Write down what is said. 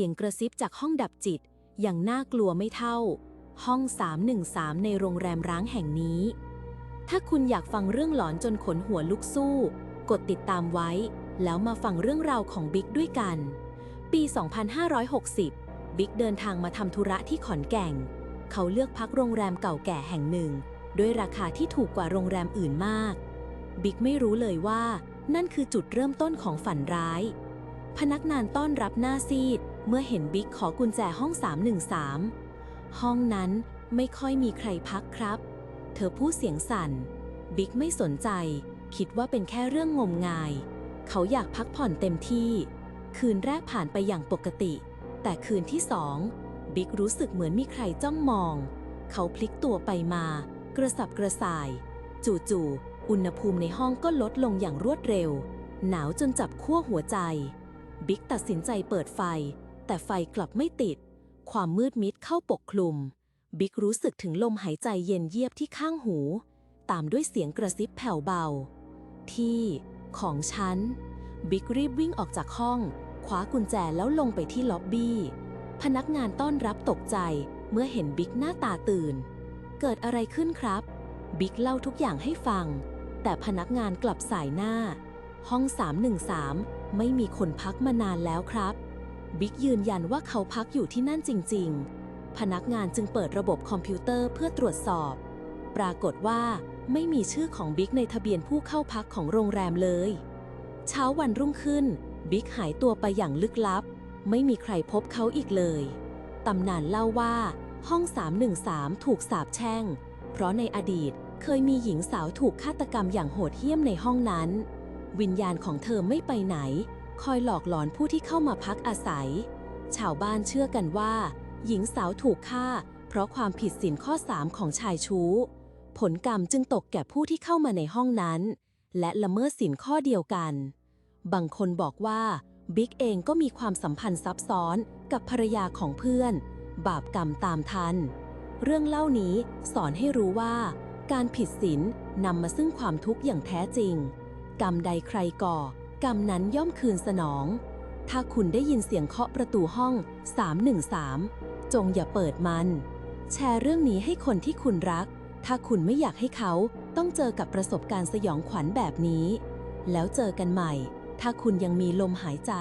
สียงกระซิบจากห้องดับจิต อย่างน่ากลัวไม่เท่า ห้อง 313 ในโรงแรมร้างแห่งนี้ ถ้าคุณอยากฟังเรื่องหลอนจนขนหัวลุกสู้ กดติดตามไว้ แล้วมาฟังเรื่องราวของบิ๊กด้วยกัน ปี 2560 บิ๊กเดินทางมาทำธุระที่ขอนแก่งเขาเลือกพักโรงแรมเก่าแก่แห่งหนึ่ง ด้วยราคาที่ถูกกว่าโรงแรมอื่นมาก บิ๊กไม่รู้เลยว่า นั่นคือจุดเริ่มต้นของฝันร้ายพนักงานต้อนรับหน้าซีด เมื่อเห็นบิ๊กขอกุญแจห้อง 313 ห้องนั้นไม่ค่อยมีใครพักครับ เธอพูดเสียงสั่น บิ๊กไม่สนใจ คิดว่าเป็นแค่เรื่องงมงาย เขาอยากพักผ่อนเต็มที่ คืนแรกผ่านไปอย่างปกติ แต่คืนที่สองบิ๊กรู้สึกเหมือนมีใครจ้องมอง เขาพลิกตัวไปมา กระสับกระส่าย จู่ๆ อุณหภูมิในห้องก็ลดลงอย่างรวดเร็ว หนาวจนจับขั้วหัวใจ บิ๊กตัดสินใจเปิดไฟ แต่ไฟกลับไม่ติด ความมืดมิดเข้าปกคลุม บิ๊กรู้สึกถึงลมหายใจเย็นเยียบที่ข้างหู ตามด้วยเสียงกระซิบแผ่วเบา ที่ของฉัน บิ๊กรีบวิ่งออกจากห้อง คว้ากุญแจแล้วลงไปที่ล็อบบี้ พนักงานต้อนรับตกใจเมื่อเห็นบิ๊กหน้าตาตื่น เกิดอะไรขึ้นครับ บิ๊กเล่าทุกอย่างให้ฟัง แต่พนักงานกลับสายหน้า ห้อง 313 ไม่มีคนพักมานานแล้วครับ บิ๊กยืนยันว่าเขาพักอยู่ที่นั่นจริง ๆ พนักงานจึงเปิดระบบคอมพิวเตอร์เพื่อตรวจสอบ ปรากฏว่าไม่มีชื่อของบิ๊กในทะเบียนผู้เข้าพักของโรงแรมเลย เช้าวันรุ่งขึ้น บิ๊กหายตัวไปอย่างลึกลับ ไม่มีใครพบเขาอีกเลย ตำนานเล่าว่า ห้อง 313 ถูกสาปแช่ง เพราะในอดีตเคยมีหญิงสาวถูกฆาตกรรมอย่างโหดเหี้ยมในห้องนั้น วิญญาณของเธอไม่ไปไหน คอยหลอกหลอนผู้ที่เข้ามาพักอาศัย ชาวบ้านเชื่อกันว่า หญิงสาวถูกฆ่า เพราะความผิดศีลข้อ 3 ของชายชู้ ผลกรรมจึงตกแก่ผู้ที่เข้ามาในห้องนั้น และละเมิดศีลข้อเดียวกัน บางคนบอกว่าบิ๊กเองก็มีความสัมพันธ์ซับซ้อนกับภรรยาของเพื่อน บาปกรรมตามทัน เรื่องเล่านี้สอนให้รู้ว่า การผิดศีลนำมาซึ่งความทุกข์อย่างแท้จริง กรรมใดใครก่อ กรรมนั้นย่อมคืนสนอง ถ้าคุณได้ยินเสียงเคาะประตูห้อง 313 จงอย่าเปิดมัน แชร์เรื่องนี้ให้คนที่คุณรัก ถ้าคุณไม่อยากให้เขาต้องเจอกับประสบการณ์สยองขวัญแบบนี้ แล้วเจอกันใหม่ ถ้าคุณยังมีลมหายใจ